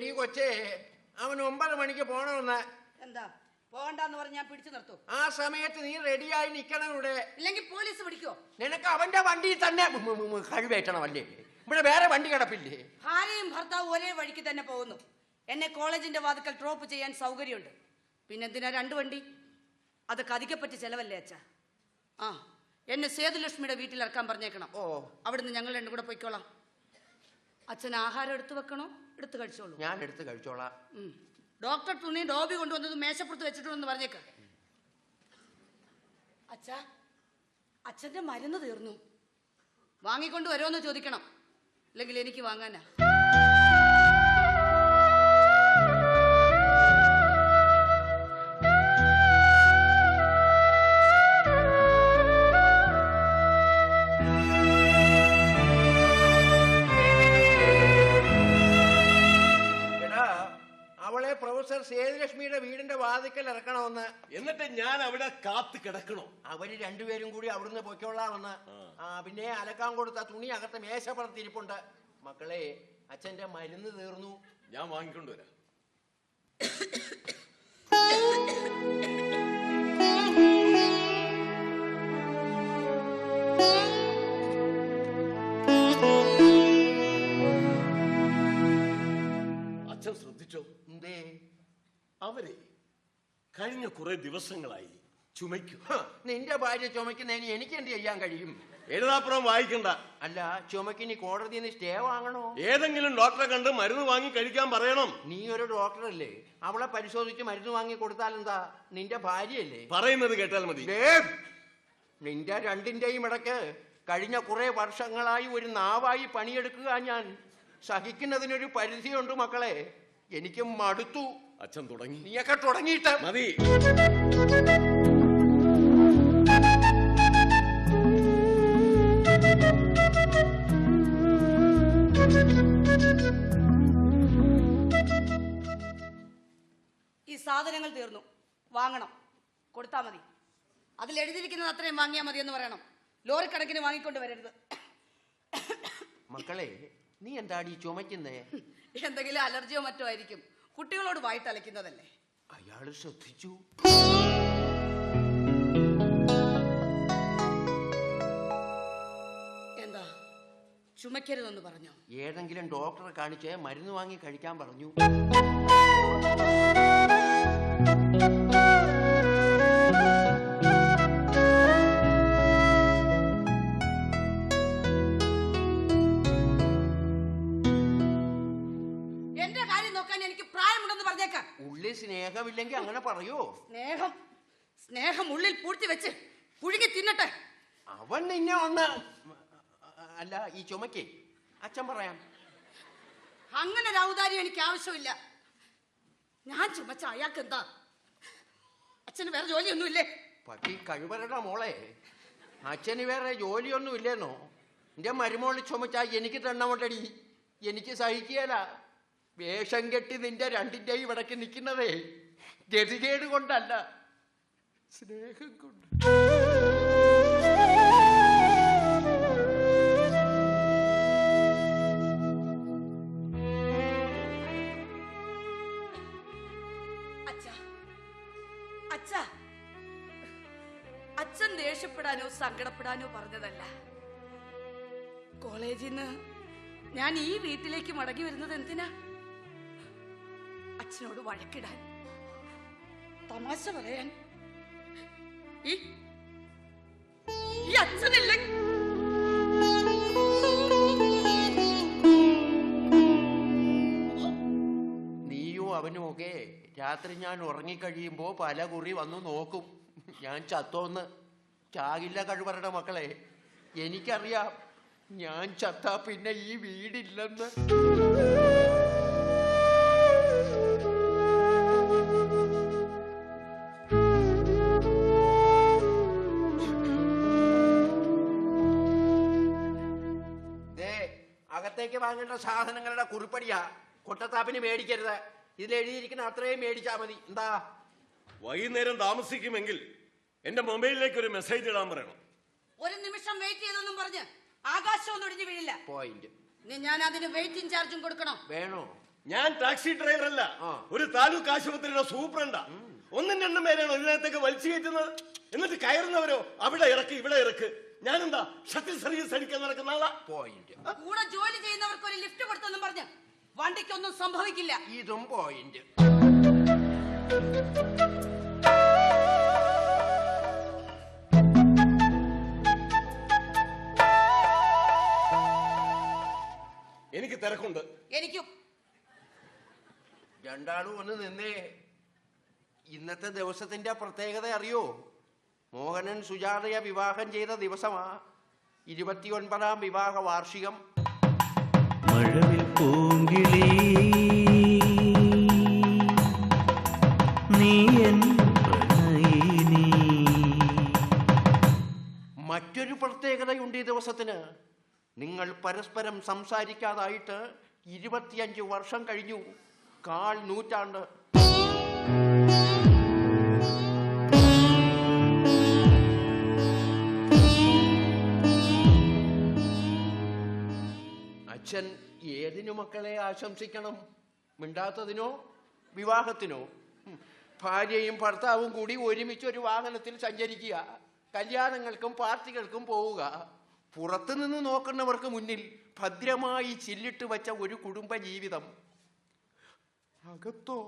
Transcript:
എടി കൊച്ചേ അവൻ ഒമ്പത് മണിക്ക് പോണമെന്ന് എന്താ? പോകണ്ടെന്ന് പറഞ്ഞ് ഞാൻ പിടിച്ചു നിർത്തും. ആ സമയത്ത് നീ റെഡിയായി നിക്കണം ഇവിടെ. ഇല്ലെങ്കിൽ പോലീസ് പിടിക്കോ? നിനക്ക് അവന്റെ വണ്ടിയിൽ തന്നെ കഴിവേറ്റണമല്ലേ ഇവിടെ വേറെ വണ്ടി കിടപ്പില്ലേ? ഭാര്യയും ഭർത്താവും ഒരേ വഴിക്ക് തന്നെ പോകുന്നു. എന്നെ കോളേജിന്റെ വാതുക്കൽ ഡ്രോപ്പ് ചെയ്യാൻ സൗകര്യമുണ്ട്. പിന്നെ എന്തിനാ രണ്ട് വണ്ടി? അത് കതിക്കപ്പറ്റി ചെലവല്ലേ അച്ഛ? ആ എന്നെ സേതുലക്ഷ്മിയുടെ വീട്ടിൽ ഇറക്കാൻ പറഞ്ഞേക്കണം. ഓ. അവിടുന്ന് ഞങ്ങൾ രണ്ടും കൂടെ പോയിക്കോളാം. അച്ഛൻ ആഹാരം എടുത്തു വെക്കണോ? എടുത്തു കഴിച്ചോളൂ. ഞാൻ എടുത്ത് കഴിച്ചോളാം. ഡോക്ടർ തുണി ഡോബി കൊണ്ടുവന്നത് മേശപ്പുറത്ത് വെച്ചിട്ടുണ്ടെന്ന് പറഞ്ഞേക്ക. അച്ഛാ അച്ഛന്റെ മരുന്ന് തീർന്നു. വാങ്ങിക്കൊണ്ട് വരുമോന്ന് ചോദിക്കണം. അല്ലെങ്കിൽ എനിക്ക് വാങ്ങാനാ. അവളെ പ്രൊഫസർ സേതുലക്ഷ്മിയുടെ വീടിന്റെ വാതിക്കൽ ഇറക്കണമെന്ന്. എന്നിട്ട് ഞാൻ അവിടെ കാത്തു കിടക്കണോ? അവർ രണ്ടുപേരും കൂടി അവിടുന്ന് പൊയ്ക്കൊള്ളാമെന്ന്. ആ. പിന്നെ അലക്കാൻ കൊടുത്ത തുണി അകത്ത് മേശപ്പുറത്തിരിപ്പുണ്ട്. മക്കളെ അച്ഛന്റെ മരുന്ന് തീർന്നു. ഞാൻ വാങ്ങിക്കൊണ്ടുവരാം അവരെ കഴിഞ്ഞ കുറെ ദിവസങ്ങളായി ചുമയ്ക്കും. നിന്റെ ഭാര്യ ചുമക്കുന്നതിന് എനിക്ക് എന്ത് ചെയ്യാൻ കഴിയും? എഴുതാപ്പുറം വായിക്കണ്ട. അല്ല ചുമക്കിനി ഇനി കോടതിന്ന് സ്റ്റേ വാങ്ങണോ? ഏതെങ്കിലും ഡോക്ടറെ കണ്ട് മരുന്ന് വാങ്ങി കഴിക്കാൻ പറയണം. നീ ഒരു ഡോക്ടറല്ലേ? അവളെ പരിശോധിച്ച് മരുന്ന് വാങ്ങി കൊടുത്താൽ എന്താ? നിന്റെ ഭാര്യയല്ലേ? പറയുന്നത് കേട്ടാൽ മതി. നിന്റെ രണ്ടിന്റെയും ഇടയ്ക്ക് കഴിഞ്ഞ കുറെ വർഷങ്ങളായി ഒരു നാവായി പണിയെടുക്കുക ഞാൻ സഹിക്കുന്നതിനൊരു പരിധിയുണ്ട് മക്കളെ. എനിക്ക് മടുത്തു. അച്ഛൻ തുടങ്ങി. നീയൊക്കെ തുടങ്ങിയിട്ട്. മതി. ഈ സാധനങ്ങൾ തീർന്നു. വാങ്ങണം. കൊടുത്താ മതി. അതിൽ എഴുതിയിരിക്കുന്നത് അത്രയും വാങ്ങിയാൽ മതി എന്ന് പറയണം. ലോറി കണക്കിന് വാങ്ങിക്കൊണ്ട് വരരുത്. മക്കളെ നീ എന്താടി ചുമയ്ക്കുന്നേ? എന്തെങ്കിലും അലർജിയോ മറ്റോ ആയിരിക്കും. കുട്ടികളോട് വായിട്ട് അയാൾ ശ്രദ്ധിച്ചു. എന്താ? ചുമക്കരുതെന്ന് പറഞ്ഞു? ഏതെങ്കിലും ഡോക്ടറെ കാണിച്ച് മരുന്ന് വാങ്ങി കഴിക്കാൻ പറഞ്ഞു. ഉള്ളിൽ സ്നേഹമില്ലെങ്കിൽ അങ്ങനെ പറയോ? സ്നേഹം സ്നേഹം ഉള്ളിൽ പൂഴ്ത്തി വെച്ച് പുഴുങ്ങി തിന്നട്ടെ. അവൻ നിന്നെ ഒന്ന് അല്ല ഈ ചുമക്കേ അച്ഛൻ പറയാം. അങ്ങനെ ഒരു ഔദാര്യം എനിക്ക് ആവശ്യമില്ല. ഞാൻ ചുമച്ച അയാൾക്ക് എന്താ? അച്ഛന് വേറെ ജോലിയൊന്നുമില്ലേ? പട്ടി കഴിവരടാ മോളെ. അച്ഛന് വേറെ ജോലിയൊന്നും ഇല്ലേന്നോ എന്റെ മരുമോൾ ചുമച്ചാ എനിക്ക് തണ്ണമുണ്ടടി എനിക്ക് സഹിക്കുകയല്ല വേഷം കെട്ടി നിന്റെ രണ്ടിന്റെയും ഇവിടേക്ക് നിൽക്കുന്നതേ ഗതികേട് കൊണ്ടല്ല സ്നേഹം കൊണ്ട്. അച്ഛാ അച്ഛാ. അച്ഛൻ ദേഷ്യപ്പെടാനോ സങ്കടപ്പെടാനോ പറഞ്ഞതല്ല. കോളേജിൽ നിന്ന് ഞാൻ ഈ വീട്ടിലേക്ക് മടങ്ങി വരുന്നത് എന്തിനാ? അച്ഛനോട് വഴക്കിടാൻ. തമാശ പറയാൻ. ഈ അച്ഛനില്ല? നീയും അവനും ഒക്കെ രാത്രി ഞാൻ ഉറങ്ങിക്കഴിയുമ്പോ പല കുറി വന്നു നോക്കും. ഞാൻ ചത്തോന്ന്. ചാകില്ല കഴിവറയുടെ മക്കളെ എനിക്കറിയാം ഞാൻ ചത്താ പിന്നെ ഈ വീടില്ലെന്ന്. അകത്തേക്ക് വാങ്ങേണ്ട സാധനങ്ങളുടെ കുറിപ്പടിയാ. കൊട്ടത്താപ്പിന് മേടിക്കരുത്. ഇതിൽ എഴുതിയിരിക്കുന്ന അത്രയും മേടിച്ചാ മതി. എന്താ? വൈകുന്നേരം താമസിക്കുമെങ്കിൽ എന്റെ മൊബൈലിലേക്ക് ഒരു മെസ്സേജ് ഇടാൻ പറയണം. ഒരു നിമിഷം വെയിറ്റ് ചെയ്തെന്നും പറഞ്ഞ് ആകാശമൊന്നും ഒടിഞ്ഞു വീഴില്ല. പോയിന്റ്. ഇനി ഞാൻ അതിന് വെയിറ്റിംഗ് ചാർജും കൊടുക്കണം. വേണോ? ഞാൻ ടാക്സി ഡ്രൈവർ അല്ല. ഒരു താലൂക്ക് ആശുപത്രിയുടെ സൂപ്രണ്ടാ. ഒന്നും രണ്ടും പേരാണ് ഇതിനകത്തേക്ക് വലിച്ചു കയറ്റുന്നത്. എന്നിട്ട് കയറുന്നവരോ അവിടെ ഇറക്ക് ഇവിടെ ഇറക്ക്. ഞാനെന്താ ഷട്ടിൽ സർവീസ് അടിക്കാൻ നടക്കുന്ന ആളാ? പോയിന്റ്. കൂടെ ജോലി ചെയ്യുന്നവർക്ക് ഒരു ലിഫ്റ്റ് കൊടുത്തെന്നും പറഞ്ഞു വണ്ടിക്കൊന്നും സംഭവിക്കില്ല. ഇതും പോയിന്റ്. എനിക്ക് തിരക്കുണ്ട്. എനിക്കും. രണ്ടാളും ഒന്ന് നിന്നേ. ഇന്നത്തെ ദിവസത്തിന്റെ പ്രത്യേകത അറിയോ? മോഹനൻ സുജാതയെ വിവാഹം ചെയ്ത ദിവസമാ. ഇരുപത്തിയൊൻപതാം വിവാഹ വാർഷികം. മഴവിൽ പൂങ്കിളി. മറ്റൊരു പ്രത്യേകതയുണ്ട് ഈ ദിവസത്തിന്. നിങ്ങൾ പരസ്പരം സംസാരിക്കാതായിട്ട് ഇരുപത്തിയഞ്ച് വർഷം കഴിഞ്ഞു. കാൽ നൂറ്റാണ്ട് അച്ഛൻ ഏതിനു മക്കളെ ആശംസിക്കണം? മിണ്ടാത്തതിനോ? വിവാഹത്തിനോ? ഭാര്യയും ഭർത്താവും കൂടി ഒരുമിച്ച് ഒരു വാഹനത്തിൽ സഞ്ചരിക്കുക. കല്യാണങ്ങൾക്കും പാർട്ടികൾക്കും പോവുക. പുറത്തുനിന്ന് നോക്കുന്നവർക്ക് മുന്നിൽ ഭദ്രമായി ചില്ലിട്ട് വച്ച ഒരു കുടുംബ ജീവിതം അകത്തോ?